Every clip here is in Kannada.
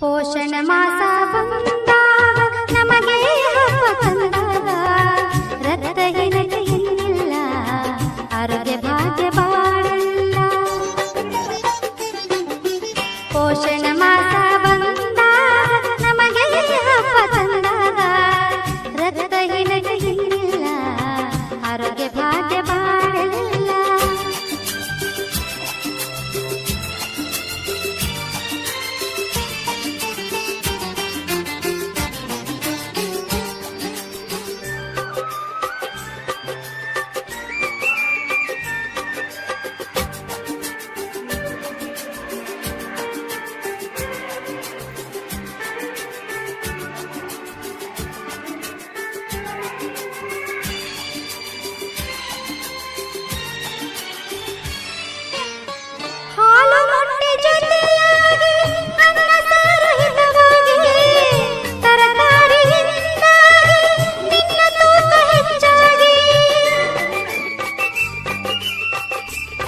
ಪೋಷಣ ಮಾಸ ನಮಗೆ ಹಬ್ಬ ತಂದಾಗ ರಕ್ತಹೀನತೆ ಇನ್ನಿಲ್ಲ ಆರೋಗ್ಯ ಭಾಗ್ಯ ಬಾಳಲ್ಲ. ಪೋಷಣ ಮಾಸ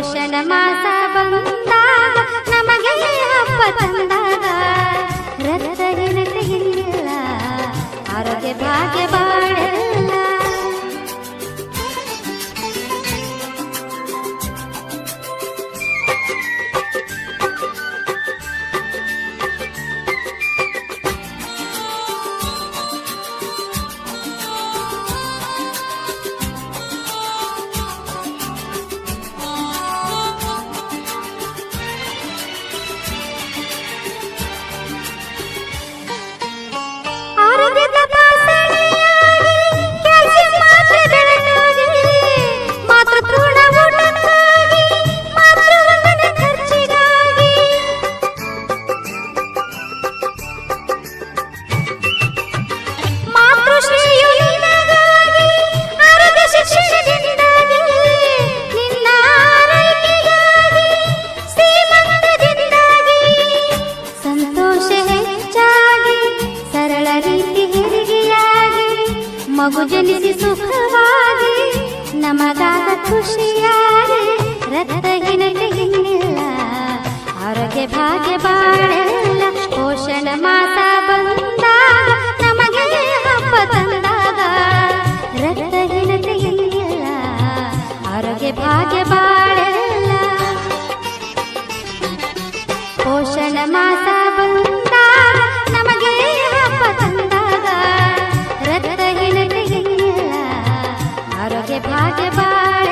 ಪೋಷಣ ಮಾಸ ಬಂದಾಗ ನಮಗೆ ಹಬ್ಬ ತಂದಾಗ ಮಗು ಜನಿಸಿ ಸುಖವಾಗಿ, ನಮಗಾದ ಖುಷಿಯಾಗಿ ರಕ್ತಹೀನತೆ ಹಿನ್ನೆಲ್ಲ, ಆರೋಗ್ಯ ಭಾಗ್ಯ ಬಾಳೆಲ್ಲ, ಪೋಷಣ ಮಾತಾ ಬಂದ, ನಮಗೆ ಹಬ್ಬ ತಂದಾಗ ರಕ್ತಹೀನತೆ ಹಿನ್ನೆಲ್ಲ, ಆರೋಗ್ಯ ಭಾಗ್ಯ ಬಾಳೆಲ್ಲ बाज बाज